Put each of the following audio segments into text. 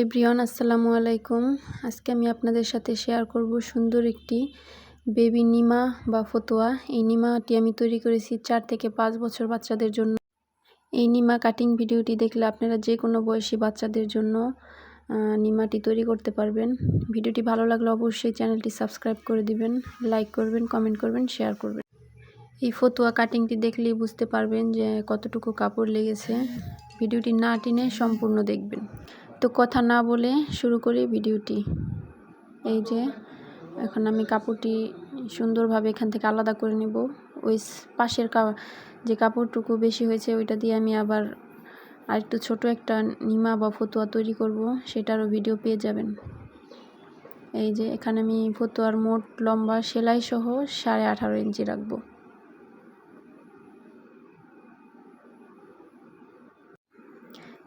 Everyone, আসসালামু আলাইকুম। আজকে আমি আপনাদের সাথে শেয়ার করব সুন্দর একটি বেবি নিমা বা ফতোয়া। এই নিমাটি আমি তৈরি করেছি চার থেকে পাঁচ বছর বাচ্চাদের জন্য। এই নিমা কাটিং ভিডিওটি দেখলে আপনারা যে কোনো বয়সী বাচ্চাদের জন্য নিমাটি তৈরি করতে পারবেন। ভিডিওটি ভালো লাগলে অবশ্যই চ্যানেলটি সাবস্ক্রাইব করে দিবেন লাইক করবেন কমেন্ট করবেন শেয়ার করবেন। এই ফতুয়া কাটিংটি দেখলেই বুঝতে পারবেন যে কতটুকু কাপড় লেগেছে। ভিডিওটি না টেনে সম্পূর্ণ দেখবেন। তো কথা না বলে শুরু করি ভিডিওটি। এই যে, এখন আমি কাপড়টি সুন্দরভাবে এখান থেকে আলাদা করে নেব। ওই পাশের যে কাপড়টুকু বেশি হয়েছে ওইটা দিয়ে আমি আবার আর একটু ছোটো একটা নিমা বা ফতুয়া তৈরি করব, সেটারও ভিডিও পেয়ে যাবেন। এই যে, এখানে আমি ফতুয়ার মোট লম্বা সেলাই সহ সাড়ে আঠারো ইঞ্চি রাখব।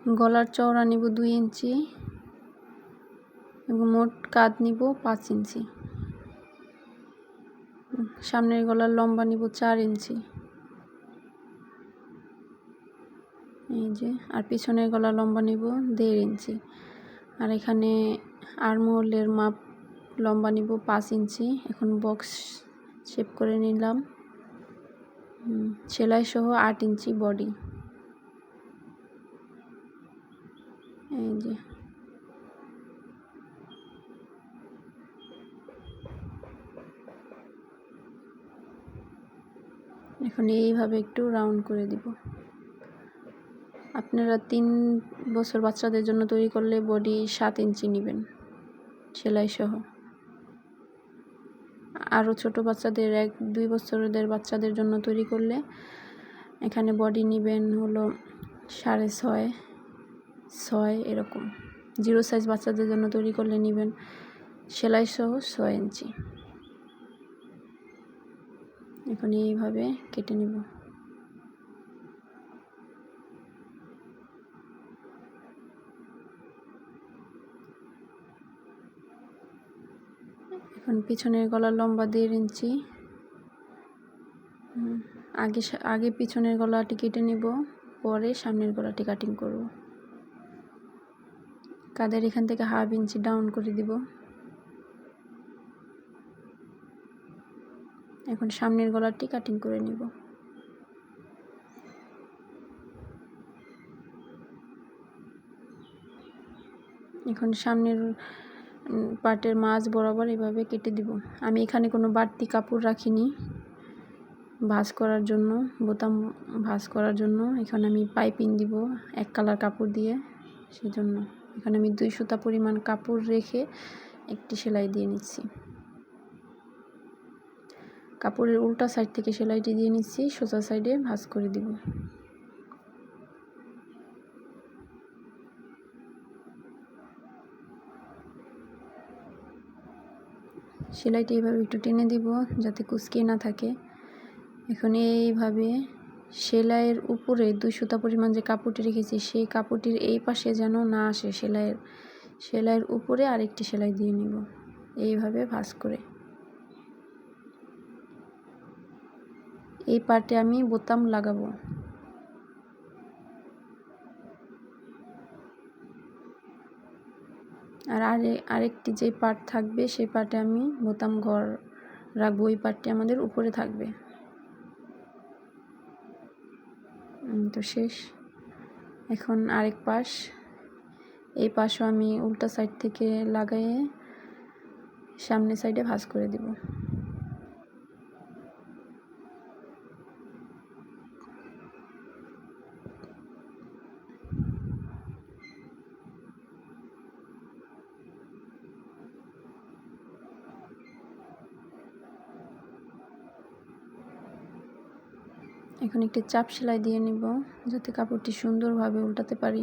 গলার চওড়া নিব দুই ইঞ্চি এবং মোট কাঁধ নিব পাঁচ ইঞ্চি। সামনের গলার লম্বা নিব চার ইঞ্চি। এই যে, আর পিছনের গলা লম্বা নিব দেড় ইঞ্চি। আর এখানে আরমোলের মাপ লম্বা নিব পাঁচ ইঞ্চি। এখন বক্স শেপ করে নিলাম। সেলাই সহ আট ইঞ্চি বডি এই যে এখন এইভাবে একটু রাউন্ড করে দিব। আপনারা তিন বছর বাচ্চাদের জন্য তৈরি করলে বডি সাত ইঞ্চি নেবেন সেলাই সহ আরও ছোট বাচ্চাদের, এক দুই বছরদের বাচ্চাদের জন্য তৈরি করলে এখানে বডি নেবেন হলো সাড়ে ছয় ছয় এরকম। জিরো সাইজ বাচ্চাদের জন্য তৈরি করলে নেবেন সেলাই সহ ছয় ইঞ্চি। এখন এইভাবে কেটে নেব। এখন পিছনের গলার লম্বা দেড় ইঞ্চি। আগে আগে পিছনের গলাটি কেটে নেব, পরে সামনের গলাটি কাটিং করব। কাদের এখান থেকে হাফ ইঞ্চি ডাউন করে দিব। এখন সামনের গলাটি কাটিং করে নিব। এখন সামনের পাটের মাছ বরাবর এভাবে কেটে দিব। আমি এখানে কোনো বাড়তি কাপড় রাখিনি ভাজ করার জন্য, বোতাম ভাজ করার জন্য। এখানে আমি পাইপিং দিব এক কালার কাপড় দিয়ে, সেজন্য। এখানে আমি দুই সুতা পরিমাণ কাপড় রেখে একটি সেলাই দিয়ে নিচ্ছি। কাপড়ের উল্টা সাইড থেকে সেলাইটি দিয়ে নিচ্ছি, সোজা সাইডে ভাঁজ করে দিব। সেলাইটি এইভাবে একটু টেনে দিব যাতে কুচকিয়ে না থাকে। এখন এইভাবে সেলাইয়ের উপরে দুই সুতা পরিমাণ যে কাপড়টি রেখেছি, সেই কাপড়টির এই পাশে যেন না আসে সেলাইয়ের সেলাইয়ের উপরে আরেকটি সেলাই দিয়ে নিব। এইভাবে ভাঁজ করে। এই পার্টে আমি বোতাম লাগাবো। আর আরে, আরেকটি যে পার্ট থাকবে সেই পার্টে আমি বোতাম ঘর রাখব, ওই পার্টটি আমাদের উপরে থাকবে। তো শেষ। এখন আরেক পাশ। এই পাশও আমি উল্টা সাইড থেকে লাগাইয়ে সামনে সাইডে ভাঁজ করে দিব। এখন একটি চাপ সেলাই দিয়ে নিব যাতে কাপড়টি সুন্দরভাবে উল্টাতে পারি।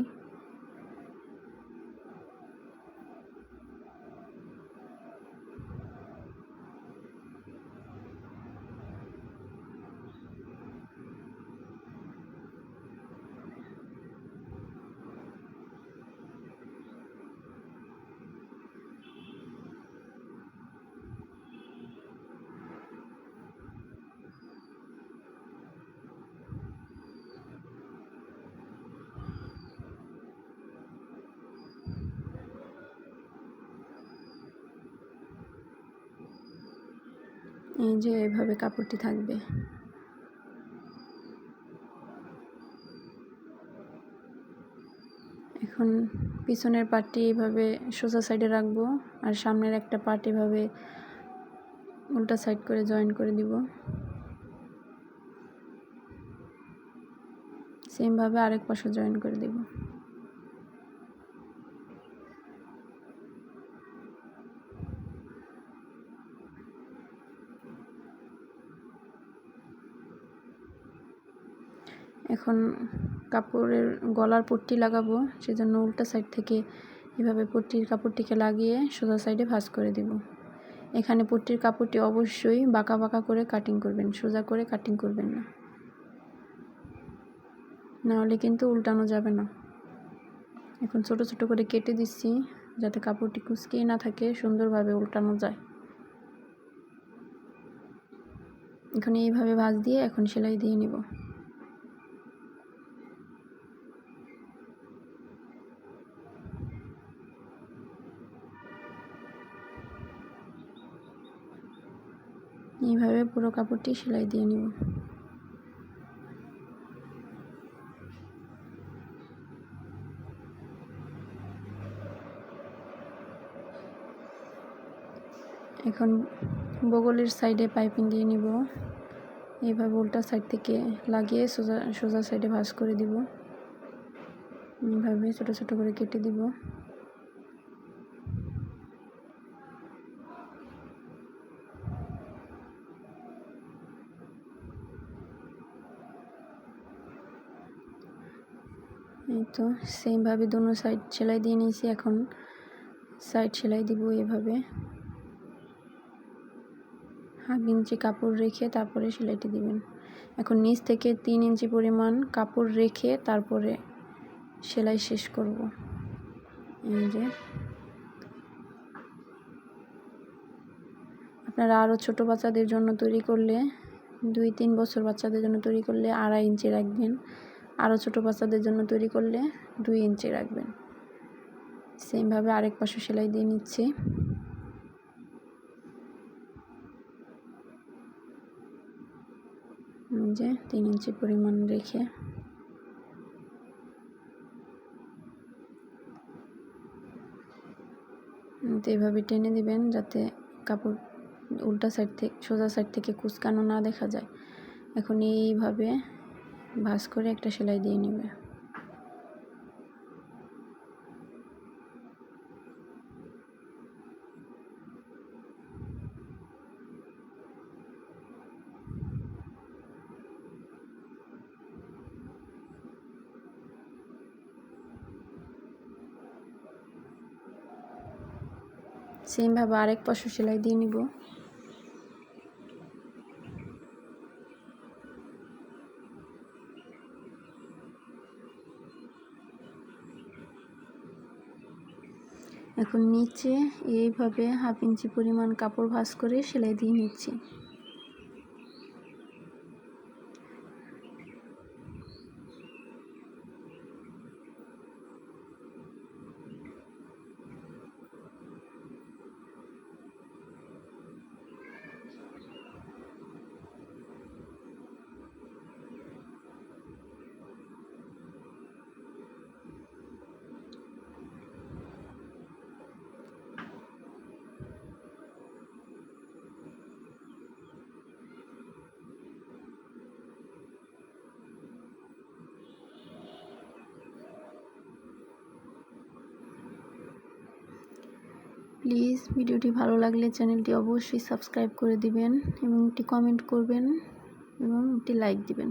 এই যে এভাবে কাপড়টি থাকবে। এখন পিছনের পার্টটি এভাবে সোজা সাইডে রাখব আর সামনের একটা পার্ট এভাবে উল্টা সাইড করে জয়েন করে দিব। সেমভাবে আরেক পাশে জয়েন করে দিব। এখন কাপড়ের গলার পট্টি লাগাবো, সেজন্য উল্টা সাইড থেকে এভাবে পট্টির কাপড়টিকে লাগিয়ে সোজা সাইডে ভাঁজ করে দিব। এখানে পট্টির কাপড়টি অবশ্যই বাঁকা বাঁকা করে কাটিং করবেন, সোজা করে কাটিং করবেন না। নাহলে কিন্তু উল্টানো যাবে না। এখন ছোট ছোট করে কেটে দিচ্ছি, যাতে কাপড়টি কুচকিয়ে না থাকে, সুন্দরভাবে উল্টানো যায়। এখন এইভাবে ভাঁজ দিয়ে এখন সেলাই দিয়ে নিব। এইভাবে পুরো কাপড়টি সেলাই দিয়ে নিব। এখন বগলের সাইডে পাইপিং দিয়ে নিব। এইভাবে উল্টা সাইড থেকে লাগিয়ে সোজা সোজা সাইডে ভাঁজ করে দিব। এইভাবে ছোটো ছোটো করে কেটে দিব। এই তো সেমভাবে দুনো সাইড সেলাই দিয়ে নিয়েছি, এখন সাইড সেলাই দিব এভাবে। হাফ ইঞ্চি কাপড় রেখে তারপরে সেলাইটি দিবেন। এখন নিচ থেকে তিন ইঞ্চি পরিমাণ কাপড় রেখে তারপরে সেলাই শেষ করব। এই যে। আপনারা আরও ছোটো বাচ্চাদের জন্য তৈরি করলে দুই তিন বছর বাচ্চাদের জন্য তৈরি করলে আড়াই ইঞ্চি রাখবেন। আরও ছোটো বাচ্চাদের জন্য তৈরি করলে দুই ইঞ্চি রাখবেন। সেমভাবে আরেক পাশে সেলাই দিয়ে নিচ্ছি। যে তিন ইঞ্চি পরিমাণ রেখে তো এইভাবে টেনে দিবেন যাতে কাপড় উল্টা সাইড থেকে, সোজা সাইড থেকে কুচকানো না দেখা যায়। এখন এইভাবে ভাঁজ করে একটা সেলাই দিয়ে নেবে। সেমভাবে আরেক পাশে সেলাই দিয়ে নিব। এখন নিচে এইভাবে হাফ ইঞ্চি পরিমাণ কাপড় ভাঁজ করে সেলাই দিয়ে নিচ্ছি। প্লিজ ভিডিওটি ভালো লাগলে চ্যানেলটি অবশ্যই সাবস্ক্রাইব করে দিবেন এবং একটি কমেন্ট করবেন এবং একটি লাইক দিবেন।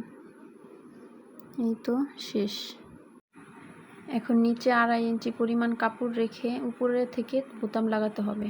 এই তো শেষ। এখন নিচে আড়াই ইঞ্চি পরিমাণ কাপড় রেখে উপরে থেকে বোতাম লাগাতে হবে।